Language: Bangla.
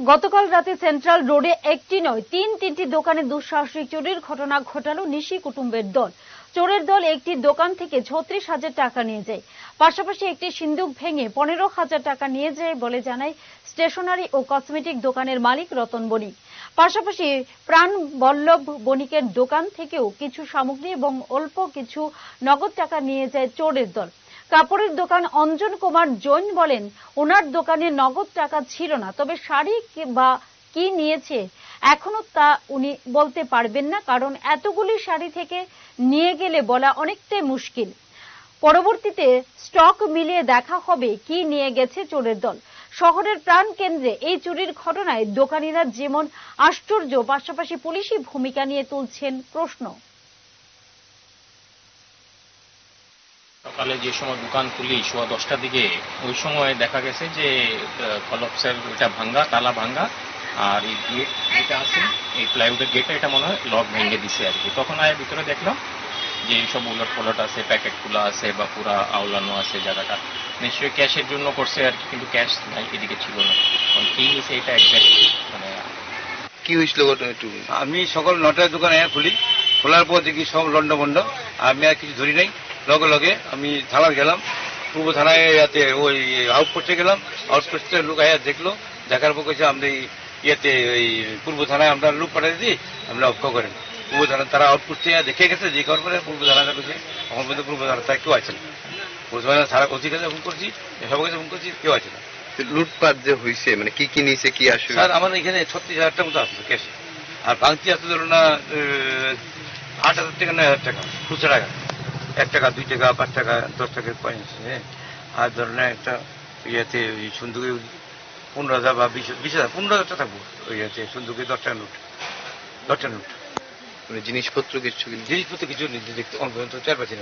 গতকাল রাতে সেন্ট্রাল রোডে একটি নয়, তিন তিনটি দোকানে দুঃসাহসিক চুরির ঘটনা ঘটালো নিশি কুটুম্বের দল। চোরের দল একটি দোকান থেকে ছত্রিশ হাজার টাকা নিয়ে যায়। পাশাপাশি একটি সিন্দুক ভেঙে পনেরো হাজার টাকা নিয়ে যায় বলে জানায় স্টেশনারি ও কসমেটিক দোকানের মালিক রতন বণিক। পাশাপাশি প্রাণ বল্লভ বণিকের দোকান থেকেও কিছু সামগ্রী এবং অল্প কিছু নগদ টাকা নিয়ে যায় চোরের দল। কাপড়ের দোকান অঞ্জন কুমার জৈন বলেন, ওনার দোকানে নগদ টাকা ছিল না, তবে শাড়ি বা কি নিয়েছে এখনও তা উনি বলতে পারবেন না, কারণ এতগুলি শাড়ি থেকে নিয়ে গেলে বলা অনেকটাই মুশকিল। পরবর্তীতে স্টক মিলিয়ে দেখা হবে কি নিয়ে গেছে চোরের দল। শহরের প্রাণ কেন্দ্রে এই চুরির ঘটনায় দোকানিরা যেমন আশ্চর্য, পাশাপাশি পুলিশি ভূমিকা নিয়ে তুলছেন প্রশ্ন। সকালে যে সময় দোকান খুলি সোয়া দশটার দিকে ওই সময় দেখা গেছে যে কলপসের এটা ভাঙ্গা তালা ভাঙ্গা আর এই গেট যেটা আছে এই প্লাইউডের গেটটা এটা মনে হয় লক ভেঙে দিছে আর কি। তখন আয় ভিতরে দেখলাম যে এইসব উলট পলট আছে প্যাকেটগুলো আছে বা পুরা আওলানো আছে জায়গাটা নিশ্চয়ই ক্যাশের জন্য করছে আর কি কিন্তু ক্যাশ নাই এদিকে ছিল না। কারণ কি নিছে এটা একজ্যাক্ট মানে কি হয়েছিল একটু আমি সকাল নটার দোকানে খুলি খোলার পর দেখি সব লন্ড বন্ড আমি আর কিছু ধরি নাই। লগে লগে আমি থানায় গেলাম। পূর্ব থানায় ইয়াতে ওই আউটপোস্টে গেলাম। আউটপোস্টে লোক আয়া দেখল। দেখার পর কইছে আমরা ইয়েতে ওই পূর্ব থানায় আমরা লোক পাঠিয়ে দিই আমরা অক্ষ করেন। পূর্ব থানা তারা আউটপোস্টে দেখে গেছে যে করার পরে পূর্ব থানাটা কইছে এখন পর্যন্ত পূর্ব থানা তারা কেউ আছে না। পূর্ব থানা সারা ওসি কাছে ফোন করছি সবার কাছে ফোন করছি কেউ আছে না। লুটপাট যে হয়েছে মানে কি কি নিয়েছে কি আসলে? স্যার আমার এখানে ছত্রিশ হাজার টাকা মতো আসছে ক্যাশ আর ভাঙতি আসতে ধরুন না আট হাজার টাকা নয় হাজার টাকা খুচরা টাকা। এক টাকা দুই টাকা পাঁচ টাকা দশ টাকা কয়েন আছে হ্যাঁ? আর ধরনের একটা ইয়েতে ওই সুন্দুকে পনেরো হাজার বা বিশ বিশ হাজার পনেরো হাজারটা থাকব ওই ইয়েতে সুন্দুকে দশটা নোট দশটা নোট। মানে জিনিসপত্র কিছু জিনিসপত্র কিছু নিজে দেখতে অন্তত চার পাঁচ না